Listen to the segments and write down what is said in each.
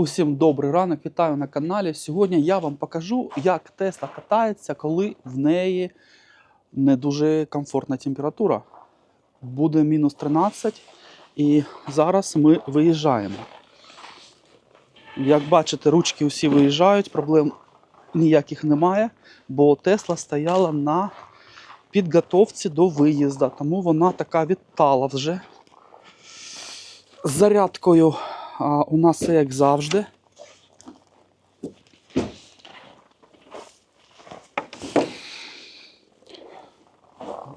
Усім добрий ранок, вітаю на каналі. Сьогодні я вам покажу, як Тесла катається, коли в неї не дуже комфортна температура. Буде мінус 13, і зараз ми виїжджаємо. Як бачите, ручки усі виїжджають, проблем ніяких немає, бо Тесла стояла на підготовці до виїзду, тому вона така відтала вже. З зарядкою а, у нас все як завжди.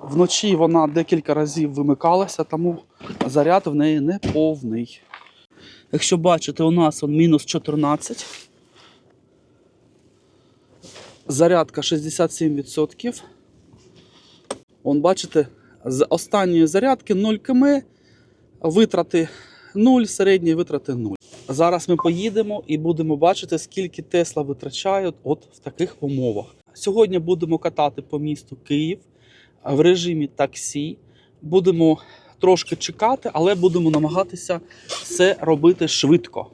Вночі вона декілька разів вимикалася, тому заряд в неї не повний. Якщо бачите, у нас он мінус 14. Зарядка 67%. Вон, бачите, з останньої зарядки 0 км, витрати 0, середні витрати 0. Зараз ми поїдемо і будемо бачити, скільки Тесла витрачає от в таких умовах. Сьогодні будемо катати по місту Київ в режимі таксі. Будемо трошки чекати, але будемо намагатися все робити швидко.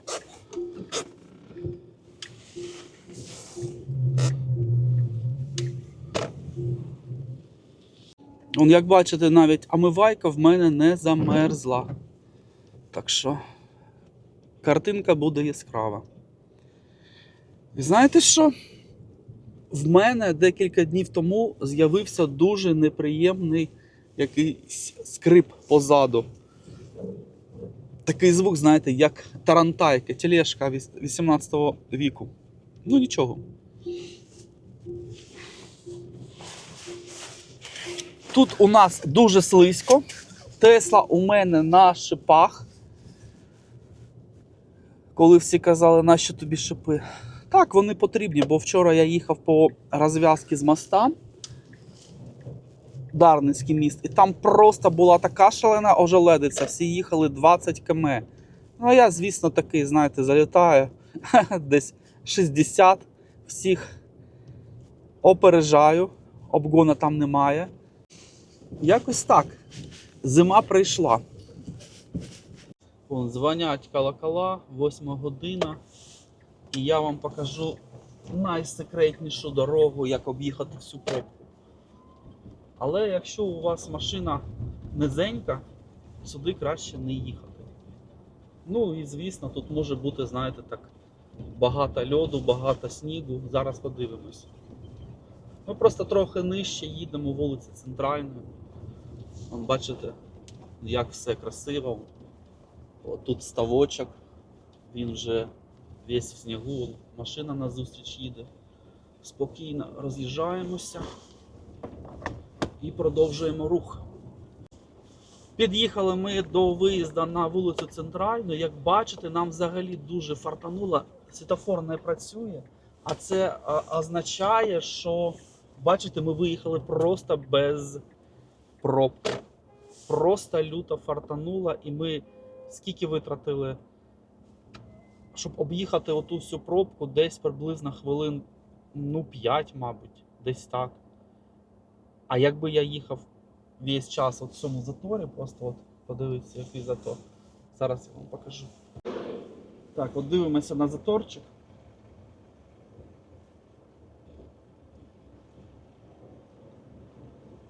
Як бачите, навіть омивайка в мене не замерзла. Так що картинка буде яскрава. І знаєте що? В мене декілька днів тому з'явився дуже неприємний якийсь скрип позаду. Такий звук, знаєте, як тарантайка, тележка 18 віку. Ну нічого. Тут у нас дуже слизько. Тесла у мене на шипах. Коли всі казали, нащо тобі шипи? Так, вони потрібні, бо вчора я їхав по розв'язці з моста. Дарницький міст, і там просто була така шалена ожеледиця, всі їхали 20 км. Ну, а я, звісно, такий, знаєте, залітаю десь 60, всіх опережаю, обгона там немає. Якось так. Зима прийшла. Вон, дзвонять колокола, 8 година. І я вам покажу найсекретнішу дорогу, як об'їхати всю пробку. Але якщо у вас машина низенька, сюди краще не їхати. Ну і звісно, тут може бути, знаєте, так, багато льоду, багато снігу. Зараз подивимось. Ми просто трохи нижче їдемо вулиці Центральної. Вон, бачите, як все красиво. Тут ставочок, він вже весь в снігу, машина назустріч їде. Спокійно роз'їжджаємося і продовжуємо рух. Під'їхали ми до виїзду на вулицю Центральну. Як бачите, нам взагалі дуже фартануло. Світофор не працює, а це означає, що бачите, ми виїхали просто без пробки. Просто люто фартануло, і ми скільки витратили, щоб об'їхати оту всю пробку, десь приблизно хвилин ну 5, мабуть, десь так. А якби я їхав весь час от в цьому заторі, просто от подивіться, який затор. Зараз я вам покажу. Так, от дивимося на заторчик.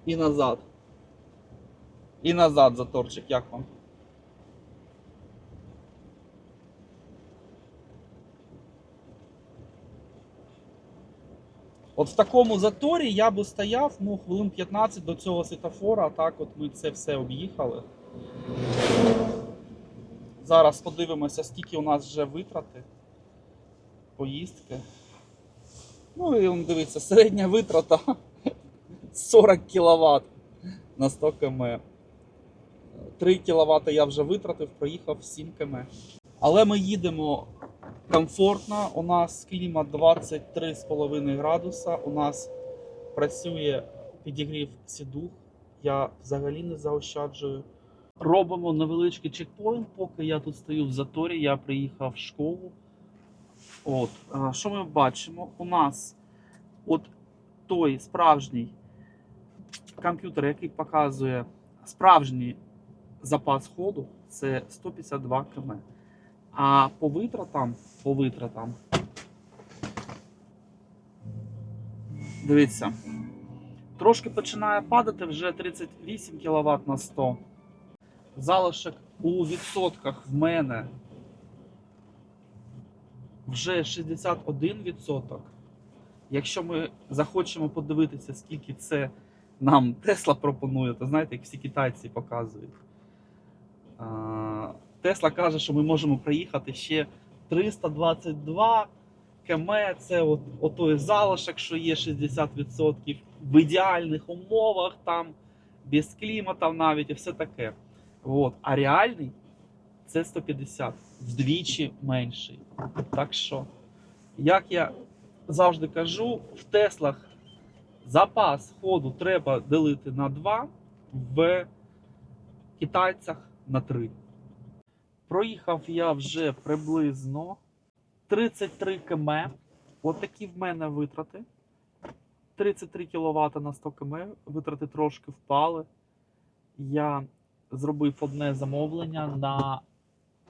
І назад. І назад заторчик, як вам? От в такому заторі я би стояв ну, хвилин 15 до цього світофора, а так от ми це все об'їхали. Зараз подивимося, скільки у нас вже витрати поїздки. Ну і дивіться, середня витрата 40 кВт на 100 км. 3 кВт я вже витратив, проїхав 7 км. Але ми їдемо комфортно. У нас клімат 23,5 градуса. У нас працює підігрів сідух. Я взагалі не заощаджую. Робимо невеличкий чекпоінт, поки я тут стою в заторі, я приїхав в школу. От, що ми бачимо? У нас от той справжній комп'ютер, який показує справжній запас ходу, це 152 км. А по витратам, по витратам. Дивіться. Трошки починає падати вже 38 кВт на 100. Залишок у відсотках в мене вже 61%. Якщо ми захочемо подивитися, скільки це нам Тесла пропонує, то знаєте, як всі китайці показують. Тесла каже, що ми можемо проїхати ще 322 км. Це от, от той залишок, що є 60% в ідеальних умовах, там без клімату навіть і все таке. От. А реальний це 150, вдвічі менший. Так що, як я завжди кажу, в Теслах запас ходу треба ділити на 2, в китайцях на 3. Проїхав я вже приблизно 33 км. От такі в мене витрати. 33 кВт на 100 км. Витрати трошки впали. Я зробив одне замовлення на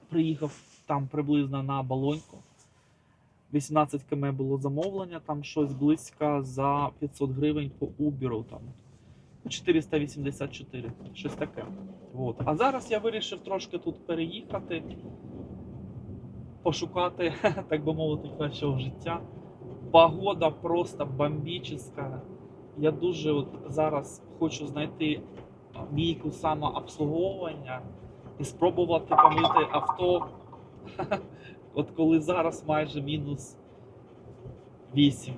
приїхав там приблизно на балоньку. 18 км було замовлення, там щось близько за 500 гривень по Uber, там 484, щось таке. От. А зараз я вирішив трошки тут переїхати, пошукати, так би мовити, кращого життя. Погода просто бомбічна. Я дуже от зараз хочу знайти мійку самообслуговування і спробувати помити авто. От коли зараз майже мінус 8.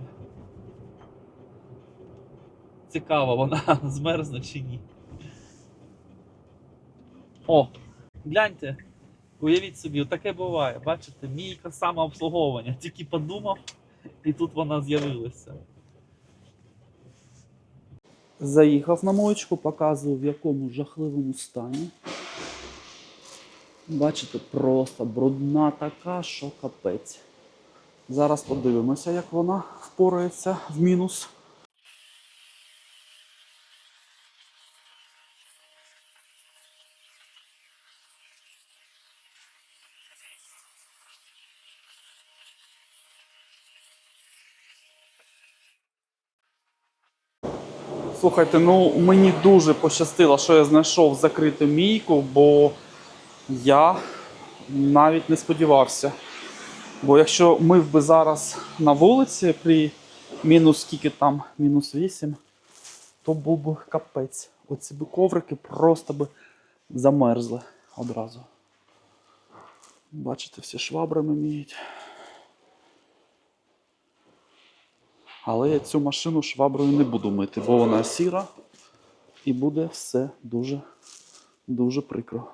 Цікаво, вона змерзне чи ні. О, гляньте, уявіть собі, таке буває. Бачите, мійка самообслуговування. Тільки подумав, і тут вона з'явилася. Заїхав на моєчку, показую в якому жахливому стані. Бачите, просто брудна така, що капець. Зараз подивимося, як вона впорається в мінус. Слухайте, ну мені дуже пощастило, що я знайшов закриту мійку, бо я навіть не сподівався. Бо якщо мив би зараз на вулиці при мінус скільки там, мінус 8, то був би капець. Оці би коврики просто би замерзли одразу. Бачите, всі швабрами міють. Але я цю машину шваброю не буду мити, бо вона сіра і буде все дуже, дуже прикро.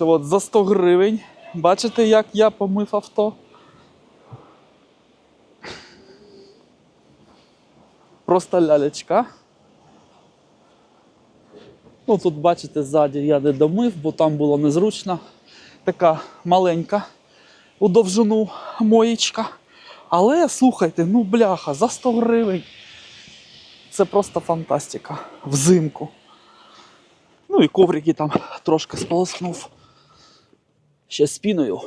От за 100 гривень. Бачите, як я помив авто? Просто лялечка. Ну, тут, бачите, ззаді я не домив, бо там було незручно. Така маленька у довжину моєчка. Але слухайте, ну бляха, за 100 гривень. Це просто фантастика. Взимку. Ну і коврики там трошки сполоснув. Ще спіною.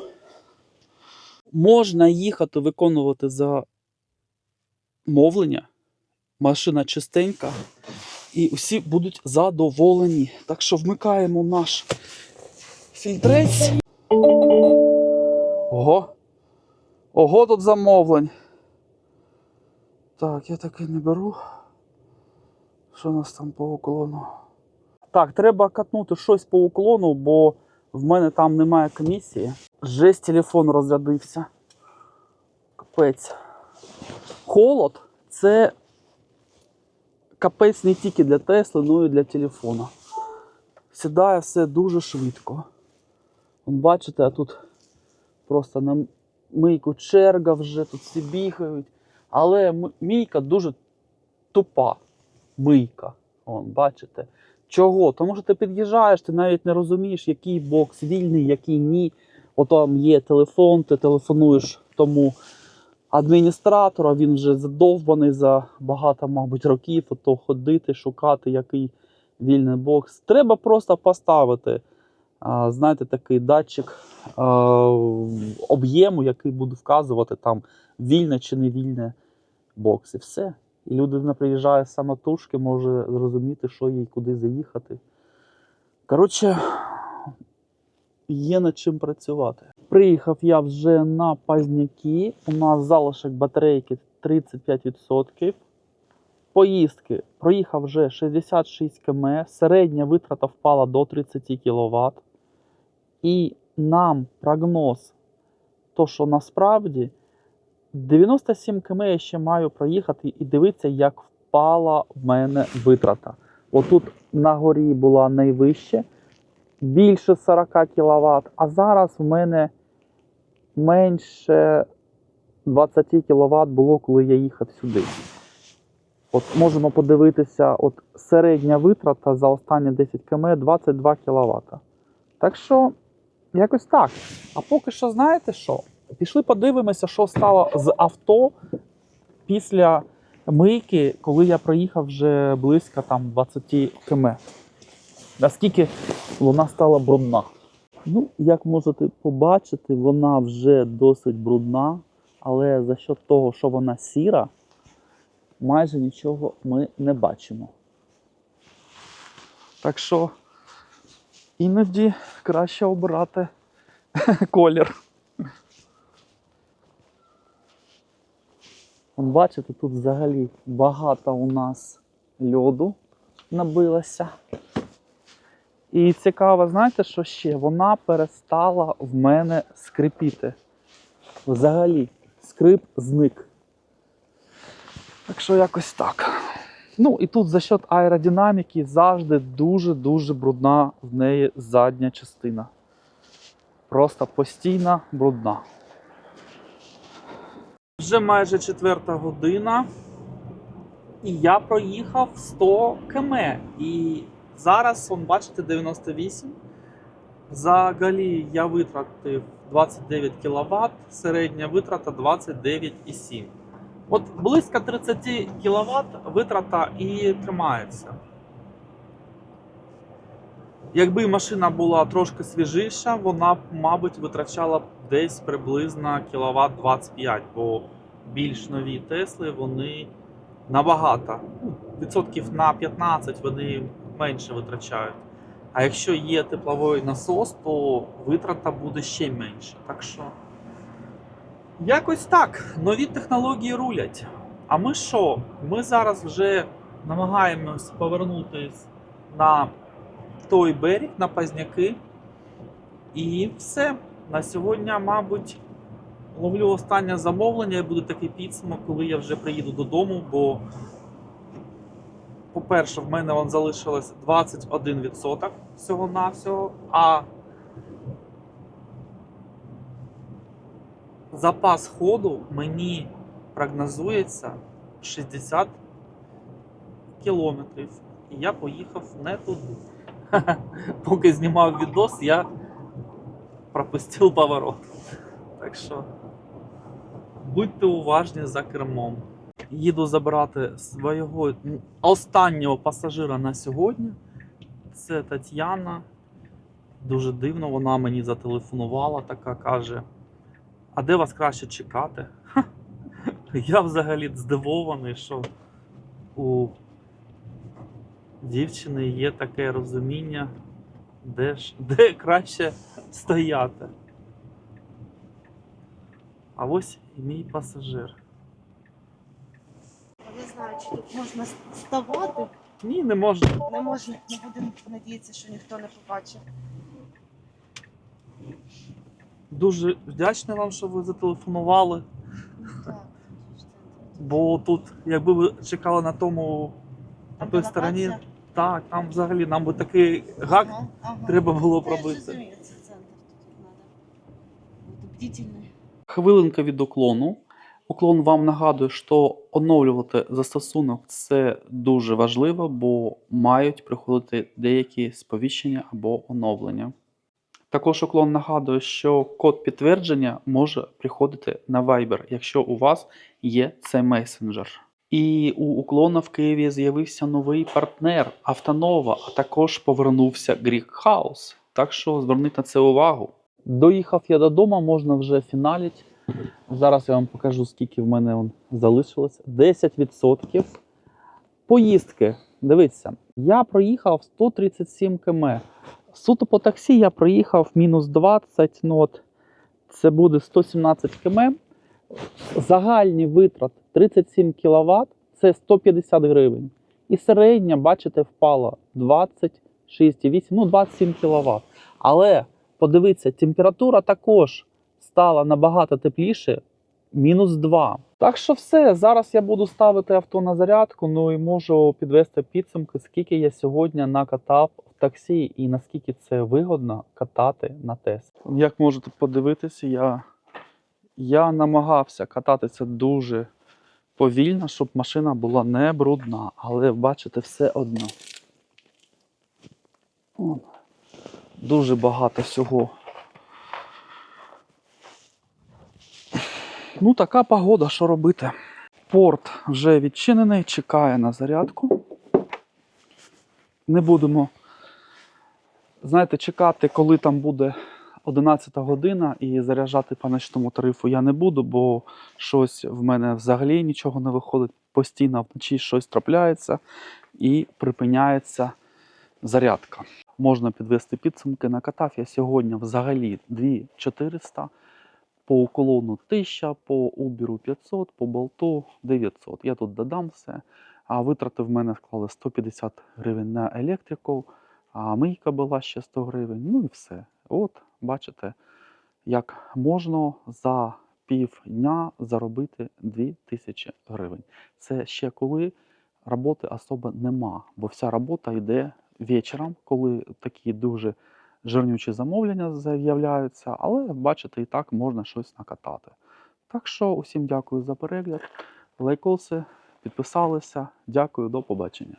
Можна їхати виконувати замовлення. Машина чистенька. І усі будуть задоволені. Так що вмикаємо наш фільтрець. Ого. Ого, тут замовлень. Так, я таки не беру. Що у нас там по уклону? Так, треба катнути щось по уклону, бо в мене там немає комісії. Жесть, телефон розрядився. Капець. Холод це капець не тільки для Тесли, але й для телефона. Сідає все дуже швидко. Вон, бачите, а тут просто на мийку черга вже, тут всі бігають. Але мійка дуже тупа. Мийка. Вон, бачите. Чого? Тому що ти під'їжджаєш, ти навіть не розумієш, який бокс вільний, який ні. Ото там є телефон, ти телефонуєш тому адміністратору, а він вже задовбаний за багато, мабуть, років, ото ходити, шукати, який вільний бокс. Треба просто поставити, знаєте, такий датчик об'єму, який буде вказувати там вільне чи не вільне бокс. І все. І людина приїжджає самотужки, може зрозуміти, що їй куди заїхати. Коротше, є над чим працювати. Приїхав я вже на Пазняки. У нас залишок батарейки 35%. Поїздки проїхав вже 66 км, середня витрата впала до 30 кВт. І нам прогноз, то що насправді 97 км я ще маю проїхати і дивитися, як впала в мене витрата. Отут на горі була найвище, більше 40 кВт, а зараз в мене менше 20 кВт було, коли я їхав сюди. От можемо подивитися, от середня витрата за останні 10 км 22 кВт. Так що, якось так. А поки що, знаєте що? Пішли подивимося, що стало з авто після мийки, коли я проїхав вже близько там 20 км. Наскільки вона стала брудна. Ну, як можете побачити, вона вже досить брудна, але за счет того, що вона сіра, майже нічого ми не бачимо. Так що іноді краще обирати колір. Бачите, тут взагалі багато у нас льоду набилося. І цікаво, знаєте, що ще? Вона перестала в мене скрипіти. Взагалі, скрип зник. Так що якось так. Ну і тут за счет аеродинаміки завжди дуже-дуже брудна в неї задня частина. Просто постійно брудна. Вже майже четверта година. І я проїхав 100 км. І зараз, он, бачите, 98. Взагалі я витратив 29 кВт, середня витрата 29,7. От близько 30 кВт витрата і тримається. Якби машина була трошки свіжіша, вона б, мабуть, витрачала б десь приблизно кіловат 25, бо більш нові Тесли вони набагато, ну, відсотків на 15 вони менше витрачають. А якщо є тепловий насос, то витрата буде ще менше. Так що якось так. Нові технології рулять. А ми що? Ми зараз вже намагаємось повернутися на той берег, на Пазняки. І все. На сьогодні, мабуть, ловлю останнє замовлення і буде такий підсумок, коли я вже приїду додому, бо, по-перше, в мене вон залишилось 21% всього-навсього, а запас ходу мені прогнозується 60 кілометрів. І я поїхав не туди. Поки знімав відос, я пропустив поворот. Так що будьте уважні за кермом. Їду забрати свого останнього пасажира на сьогодні. Це Тетяна. Дуже дивно, вона мені зателефонувала, така каже: А де вас краще чекати? Я взагалі здивований, що у дівчини є таке розуміння, де, ж, де краще стояти. А ось і мій пасажир. Не знаю, чи тут можна ставати. Ні, не можна. Не можна, не будемо надіятися, що ніхто не побачив. Дуже вдячний вам, що ви зателефонували. Так. Бо тут, якби ви чекали на тому, на той стороні, локація? так, там взагалі нам би такий гак Ага, ага. треба було Та я ж пробити. розумію, це центр, тут треба бути бдительним. Хвилинка від уклону. Уклон вам нагадує, що оновлювати застосунок це дуже важливо, бо мають приходити деякі сповіщення або оновлення. Також уклон нагадує, що код підтвердження може приходити на Viber, якщо у вас є цей месенджер. І у уклона в Києві з'явився новий партнер Автонова, а також повернувся Greek House. Так що зверніть на це увагу. Доїхав я додому, можна вже фіналіть. Зараз я вам покажу, скільки в мене он залишилось. 10% поїздки. Дивіться, я проїхав 137 км. Суто по таксі я проїхав мінус 20, ну от це буде 117 км. Загальні витрат 37 кВт це 150 гривень. І середня, бачите, впала 26,8, ну 27 кВт. Але подивіться, температура також стала набагато тепліше, мінус 2. Так що все, зараз я буду ставити авто на зарядку, ну і можу підвести підсумки, скільки я сьогодні накатав в таксі і наскільки це вигодно катати на тест. Як можете подивитися, я, я намагався кататися дуже повільно, щоб машина була не брудна, але бачите, все одно. Дуже багато всього. Ну, така погода, що робити. Порт вже відчинений, чекає на зарядку. Не будемо, знаєте, чекати, коли там буде 11 година і заряджати по ночному тарифу я не буду, бо щось в мене взагалі нічого не виходить. Постійно вночі щось трапляється і припиняється зарядка. Можна підвести підсумки. Накатав я сьогодні взагалі 2400 по уклону 1000, по убіру 500, по болту 900. Я тут додам все. А витрати в мене склали 150 гривень на електрику, а мийка була ще 100 гривень. Ну і все. От, бачите, як можна за півдня заробити 2000 гривень. Це ще коли роботи особо нема, бо вся робота йде вечором, коли такі дуже жирнючі замовлення з'являються, але бачите, і так можна щось накатати. Так що усім дякую за перегляд. Лайкоси, підписалися. Дякую, до побачення.